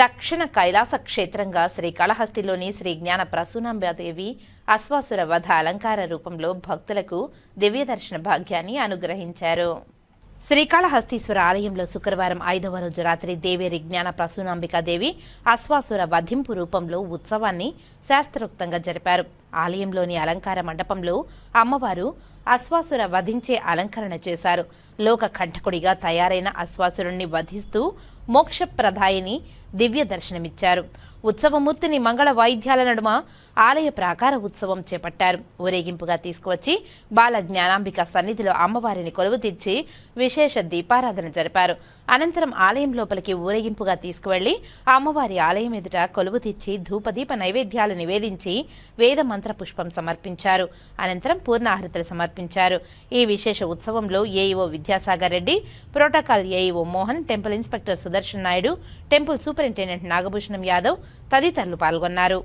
దక్షిణ కైలాస క్షేత్రంగా శ్రీకాళహస్తిలోని శ్రీ జ్ఞాన ప్రసూనాంబాదేవి అశ్వాసుర వధ అలంకార రూపంలో భక్తులకు దివ్య దర్శన భాగ్యాన్ని అనుగ్రహించారు. శ్రీకాళహస్తీశ్వర ఆలయంలో శుక్రవారం ఐదవ రోజు రాత్రి దేవేరి జ్ఞాన ప్రసూనాంబికాదేవి అశ్వాసుర వధింపు రూపంలో ఉత్సవాన్ని శాస్త్రోక్తంగా జరిపారు. ఆలయంలోని అలంకార మండపంలో అమ్మవారు అశ్వాసుర వధించే అలంకరణ చేశారు. లోక కంఠకుడిగా తయారైన అశ్వాసురుణ్ణి వధిస్తూ మోక్షప్రదాయిని దివ్య దర్శనమిచ్చారు. ఉత్సవమూర్తిని మంగళ వాయిద్యాల నడుమ ఆలయ ప్రాకార ఉత్సవం చేపట్టారు. ఊరేగింపుగా తీసుకువచ్చి బాల జ్ఞానాంబిక సన్నిధిలో అమ్మవారిని కొలువు తీర్చి విశేష దీపారాధన జరిపారు. అనంతరం ఆలయం లోపలికి ఊరేగింపుగా తీసుకువెళ్ళి అమ్మవారి ఆలయం ఎదుట కొలువు తీర్చి ధూపదీప నైవేద్యాలు నివేదించి వేద మంత్ర పుష్పం సమర్పించారు. అనంతరం పూర్ణాహృతులు సమర్పించారు. ఈ విశేష ఉత్సవంలో AEO Vidyasagar Reddy protocol AEO Mohan temple inspector Sudarshan Naidu temple superintendent Nagabhushanam Yadav తదితరులు పాల్గొన్నారు.